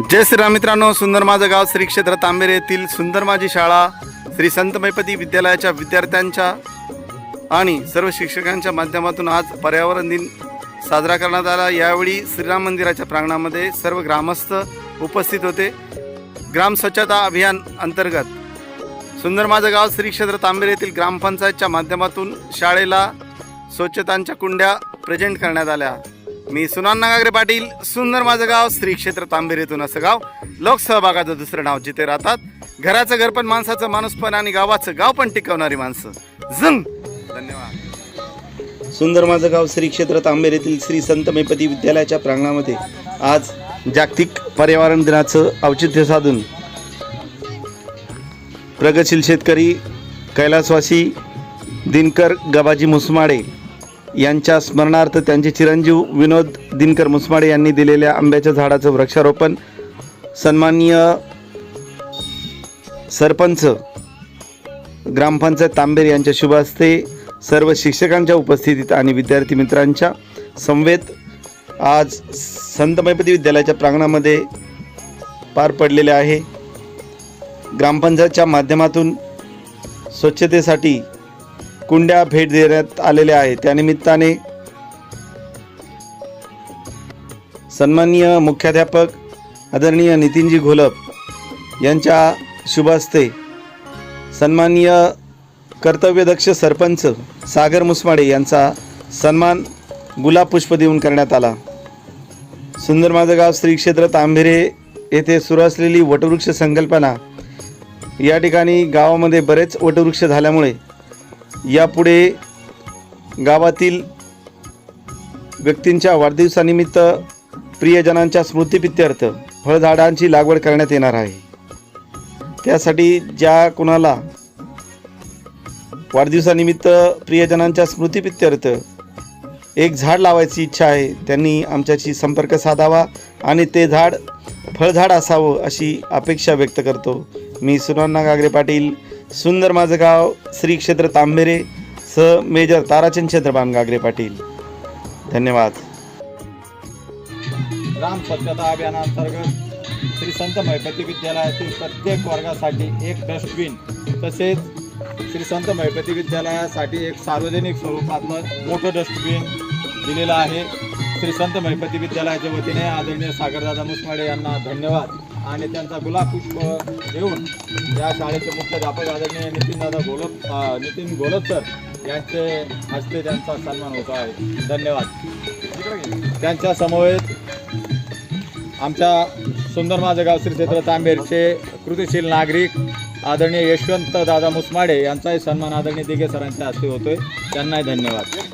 जय श्रीराम मित्रांनो सुंदर माझं गाव श्री क्षेत्र तांबेरे येथील सुंदर माझी शाळा श्री संत मैपती विद्यालयाच्या विद्यार्थ्यांच्या आणि सर्व शिक्षकांच्या माध्यमातून आज पर्यावरण दिन साजरा करण्यात आला. यावेळी श्रीराम मंदिराच्या प्रांगणामध्ये सर्व ग्रामस्थ उपस्थित होते. ग्राम स्वच्छता अभियान अंतर्गत सुंदर माझं गाव श्री क्षेत्र तांबेरे येथील ग्रामपंचायतच्या माध्यमातून शाळेला स्वच्छतांच्या कुंड्या प्रेझेंट करण्यात आल्या. मी सुनान गागरे पाटील सुंदर माझं गाव श्री क्षेत्र येथून असं गाव. लोकसहभागाचं दुसरं नाव जिथे राहतात. घराचं घर पण माणसाचं माणूस पण आणि गावाचं गाव पण टिकवणारी माणसं. झंग! धन्यवाद. सुंदर माझं गाव श्री क्षेत्र तांबेर येथील श्री संत मेपती विद्यालयाच्या प्रांगणामध्ये आज जागतिक पर्यावरण दिनाचं औचित्य साधून प्रगतशील शेतकरी कैलासवासी दिनकर गबाजी मुसमाडे यांच्या स्मरणार्थ त्यांचे चिरंजीव विनोद दिनकर मुसमाडे यांनी दिलेल्या आंब्याच्या झाडाचं वृक्षारोपण सन्माननीय सरपंच ग्रामपंचायत तांबेर यांच्या शुभ हस्ते सर्व शिक्षकांच्या उपस्थितीत आणि विद्यार्थी मित्रांच्या समवेत आज संत मैपती विद्यालयाच्या प्रांगणामध्ये पार पडलेले आहे. ग्रामपंचायतच्या माध्यमातून स्वच्छतेसाठी कुंड्या भेट देण्यात आलेल्या आहेत. त्यानिमित्ताने सन्माननीय मुख्याध्यापक आदरणीय नितीनजी घोलप यांच्या शुभ हस्ते सन्माननीय कर्तव्यदक्ष सरपंच सागर मुसमाडे यांचा सन्मान गुलाब पुष्प देऊन करण्यात आला. सुंदर माझं गाव श्री क्षेत्र तांभेरे येथे सुरू असलेली वटवृक्ष संकल्पना या ठिकाणी गावामध्ये बरेच वटवृक्ष झाल्यामुळे यापुढे गावातील व्यक्तींच्या वाढदिवसानिमित्त प्रियजनांच्या स्मृतिपित्यर्थ फळझाडांची लागवड करण्यात येणार आहे. त्यासाठी ज्या कुणाला वाढदिवसानिमित्त प्रियजनांच्या स्मृतिपित्यर्थ एक झाड लावायची इच्छा आहे त्यांनी आमच्याशी संपर्क साधावा आणि ते झाड फळझाड असावं अशी अपेक्षा व्यक्त करतो. मी सुनान्ना गागरे पाटील सुंदर माझं गाव श्री क्षेत्र तांबेरे स मेजर ताराचंद क्षेत्रबान गागरे पाटील. धन्यवाद. ग्राम स्वच्छता अभियानांतर्गत श्री संत महिपती विद्यालयातील प्रत्येक वर्गासाठी एक डस्टबिन तसेच श्री संत महिपती विद्यालयासाठी एक सार्वजनिक स्वरूपातलं मोठं डस्टबिन दिलेलं आहे. श्री संत महिपती विद्यालयाच्या वतीने आदरणीय सागरदादा मुसमाडे यांना धन्यवाद. आणि त्यांचा गुलाबपुष्प देऊन या शाळेचे मुख्याध्यापक आदरणीय नितीनदादा गोलप नितीन गोलप सर यांचे हस्ते त्यांचा सन्मान होतो आहे. धन्यवाद. त्यांच्या समवेत आमच्या सुंदर माझं गाव श्री क्षेत्र तांबेरचे कृतिशील नागरिक आदरणीय यशवंत दादा मुसमाडे यांचाही सन्मान आदरणीय दिघे सरांच्या हस्ते होतोय. त्यांनाही धन्यवाद.